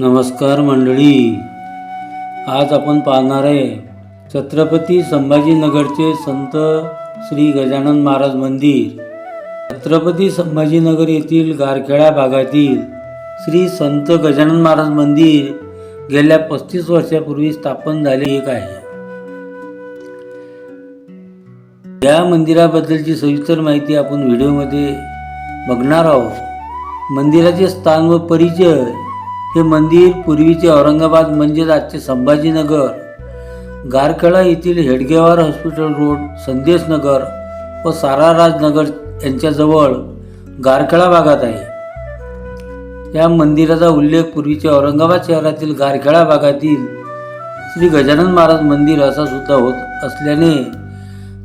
नमस्कार मंडळी. आज आपण पाहणार आहे छत्रपती संभाजीनगरचे संत श्री गजानन महाराज मंदिर. छत्रपती संभाजीनगर येथील गारखेडा भागातील श्री संत गजानन महाराज मंदिर गेल्या पस्तीस वर्षापूर्वी स्थापन झाले. एक आहे. या मंदिराबद्दलची सविस्तर माहिती आपण व्हिडिओमध्ये बघणार आहोत. मंदिराचे स्थान व परिचय हे मंदिर पूर्वीचे औरंगाबाद म्हणजेच आजचे संभाजीनगर. गारखेडा येथील हेडगेवार हॉस्पिटल रोड संदेशनगर व साराराजनगर यांच्याजवळ गारखेडा भागात आहे. या मंदिराचा उल्लेख पूर्वीच्या औरंगाबाद शहरातील गारखेडा भागातील श्री गजानन महाराज मंदिर असा सुद्धा होत असल्याने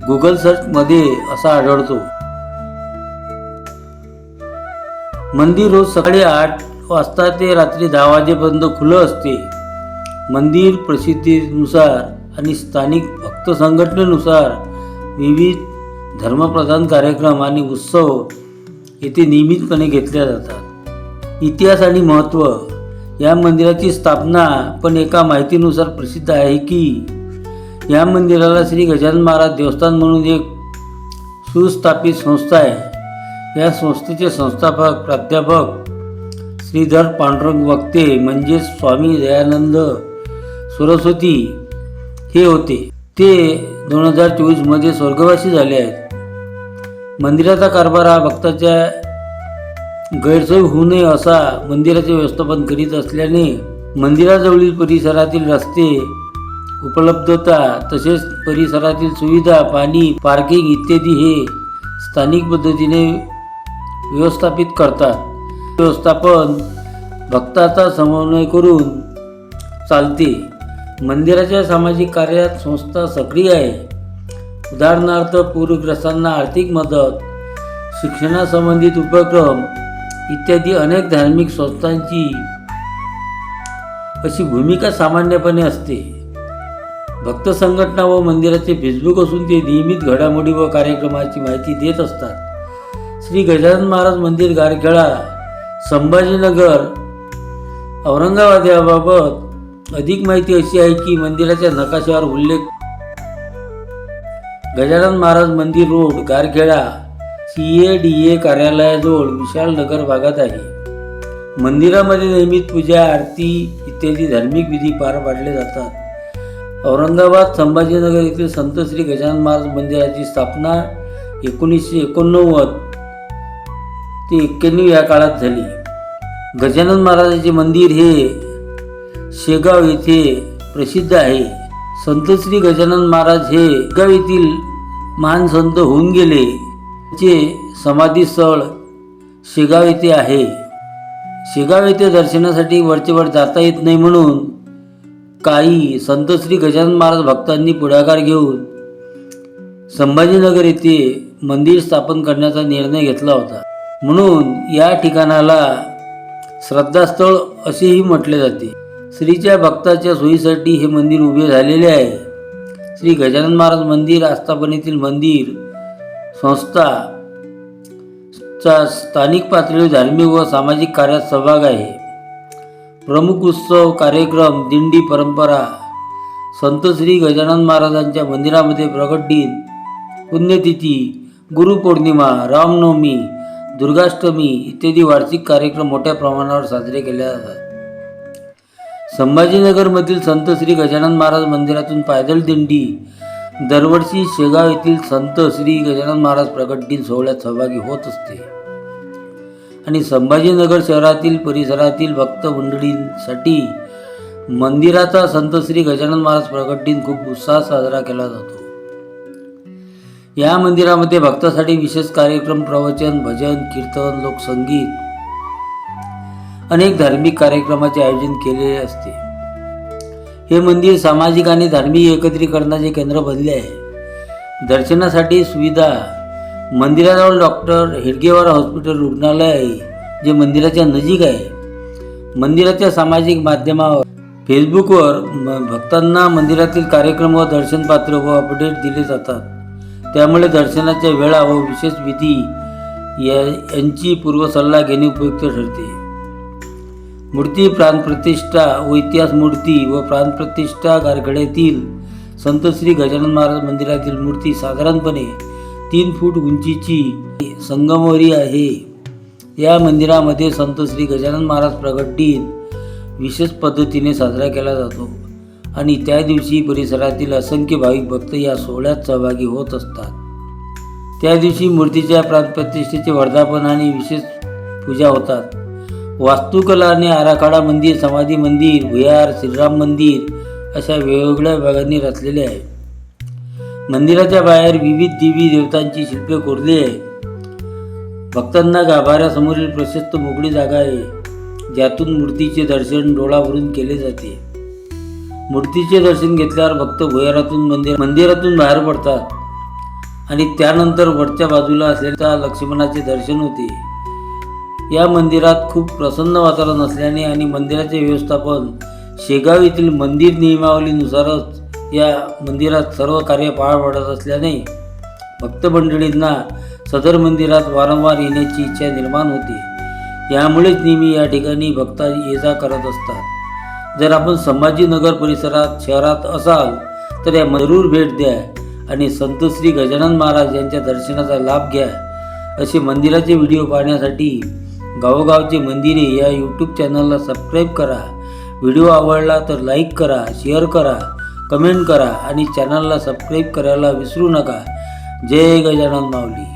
गुगल सर्चमध्ये असा आढळतो. मंदिर रोज सकाळी आठ हो, वाजता ते. रात्री दहा वाजेपर्यंत खुलं असते. मंदिर प्रसिद्धीनुसार आणि स्थानिक भक्त संघटनेनुसार विविध धर्मप्रधान कार्यक्रम आणि उत्सव येथे नियमितपणे घेतल्या जातात. इतिहास आणि महत्त्व या मंदिराची स्थापना पण एका माहितीनुसार प्रसिद्ध आहे की या मंदिराला श्री गजानन महाराज देवस्थान म्हणून एक सुस्थापित संस्था आहे. या संस्थेचे संस्थापक प्राध्यापक श्रीधर पांडुरंग वक्ते म्हणजेच स्वामी दयानंद सरस्वती हे होते. ते दोन हजार चोवीसमध्ये स्वर्गवासी झाले आहेत. मंदिराचा कारभार हा भक्ताच्या गैरसोय होऊ नये असा मंदिराचे व्यवस्थापन करीत असल्याने मंदिराजवळील परिसरातील रस्ते उपलब्धता तसेच परिसरातील सुविधा पाणी पार्किंग इत्यादी हे स्थानिक पद्धतीने व्यवस्थापित करतात. व्यवस्थापन भक्ताचा समन्वय करून चालते. मंदिराच्या सामाजिक कार्यात संस्था सक्रिय आहे. उदाहरणार्थ पूरग्रस्तांना आर्थिक मदत शिक्षणासंबंधित उपक्रम इत्यादी अनेक धार्मिक संस्थांची अशी भूमिका सामान्यपणे असते. भक्त संघटना व मंदिराचे फेसबुक असून ते नियमित घडामोडी व कार्यक्रमाची माहिती देत असतात. श्री गजानन महाराज मंदिर गारखेळा संभाजीनगर. औरंगाबाद याबाबत अधिक माहिती अशी आहे की मंदिराच्या नकाशावर उल्लेख गजानन महाराज मंदिर road Garkheda C A D A कार्यालयाजवळ विशाल नगर भागात आहे. मंदिरामध्ये नियमित पूजा आरती इत्यादी धार्मिक विधी पार पाडले जातात. औरंगाबाद संभाजीनगर येथील संत श्री गजानन महाराज मंदिराची स्थापना एकोणीसशे एकोणनव्वद ती एक्क्याण्णव या काळात झाली. गजानन महाराजांचे मंदिर हे शेगाव येथे प्रसिद्ध आहे. संत श्री गजानन महाराज हे गाव येथील महान संत होऊन गेले. चे समाधी स्थळ शेगाव येथे आहे. शेगाव येथे दर्शनासाठी वरचेवर जाता येत नाही म्हणून काही संत श्री गजानन महाराज भक्तांनी पुढाकार घेऊन संभाजीनगर येथे मंदिर स्थापन करण्याचा निर्णय घेतला होता. म्हणून या ठिकाणाला श्रद्धास्थळ असेही म्हटले जाते. श्रीच्या भक्ताच्या सोयीसाठी हे मंदिर उभे झालेले आहे. श्री गजानन महाराज मंदिर आस्थापनेतील मंदिर संस्था चा स्थानिक पातळीवर धार्मिक व सामाजिक कार्यात सहभाग आहे. प्रमुख उत्सव कार्यक्रम दिंडी परंपरा संत श्री गजानन महाराजांच्या मंदिरामध्ये प्रगट दिन पुण्यतिथी गुरुपौर्णिमा रामनवमी दुर्गाष्टमी इत्यादी वार्षिक कार्यक्रम मोठ्या प्रमाणावर साजरे केले जातात. संभाजीनगरमधील संत श्री गजानन महाराज मंदिरातून पायदल दिंडी दरवर्षी शेगाव येथील संत श्री गजानन महाराज प्रगट दिन सोहळ्यात सहभागी होत असते. आणि संभाजीनगर शहरातील परिसरातील भक्त मंडळींसाठी मंदिराचा संत श्री गजानन महाराज प्रगट दिन खूप उत्साहात साजरा केला जातो. या मंदिरामध्ये भक्तासाठी विशेष कार्यक्रम प्रवचन भजन कीर्तन लोकसंगीत अनेक धार्मिक कार्यक्रमाचे आयोजन केलेले असते. हे मंदिर सामाजिक आणि धार्मिक एकत्रीकरणाचे केंद्र बनले आहे. दर्शनासाठी सुविधा मंदिराजवळ डॉक्टर हेडगेवार हॉस्पिटल रुग्णालय आहे जे मंदिराच्या नजीक आहे. मंदिराच्या सामाजिक माध्यमावर फेसबुकवर भक्तांना मंदिरातील कार्यक्रम व दर्शनपात्र व अपडेट दिले जातात. त्यामुळे दर्शनाच्या वेळा व विशेष विधी या यांची पूर्वसल्ला घेणे उपयुक्त ठरते. मूर्ती प्राणप्रतिष्ठा व इतिहास मूर्ती व प्राणप्रतिष्ठा गारखेड्यातील संत श्री गजानन महाराज मंदिरातील मूर्ती साधारणपणे तीन फूट उंचीची संगमवरी आहे. या मंदिरामध्ये संत श्री गजानन महाराज प्रगट दिन विशेष पद्धतीने साजरा केला जातो. आणि त्या दिवशी परिसरातील असंख्य भाविक भक्त या सोहळ्यात सहभागी होत असतात. त्या दिवशी मूर्तीच्या प्राणप्रतिष्ठेचे वर्धापन आणि विशेष पूजा होतात. वास्तुकला आणि आराखडा मंदिर समाधी मंदिर भुयार श्रीराम मंदिर अशा वेगवेगळ्या भागांनी रचलेले आहे. मंदिराच्या बाहेर विविध देवी देवतांची शिल्पे कोरली आहे. भक्तांना गाभाऱ्यासमोरील प्रशस्त मोकळी जागा आहे. ज्यातून मूर्तीचे दर्शन डोळावरून केले जाते. मूर्तीचे दर्शन घेतल्यावर भक्त भुयारातून मंदिर मंदिरातून बाहेर पडतात. आणि त्यानंतर वरच्या बाजूला असलेल्या लक्ष्मणाचे दर्शन होते. या मंदिरात खूप प्रसन्न वातावरण असल्याने आणि मंदिराचे व्यवस्थापन शेगाव येथील मंदिर नियमावलीनुसारच या मंदिरात सर्व कार्य पार पडत असल्याने भक्त मंडळींना सदर मंदिरात वारंवार येण्याची इच्छा निर्माण होते. यामुळेच नेहमी या ठिकाणी भक्त ये जा करत असतात. जर आपण संभाजीनगर परिसरात शहरात असाल तर या जरूर भेट द्या आणि संत श्री गजानन महाराज यांच्या दर्शनाचा लाभ घ्या. असे मंदिराचे व्हिडिओ पाहण्यासाठी गावोगावचे मंदिरे या यूट्यूब चॅनलला सबस्क्राईब करा. व्हिडिओ आवडला तर लाईक करा शेअर करा कमेंट करा आणि चॅनलला सबस्क्राईब करायला विसरू नका. जय गजानन माऊली.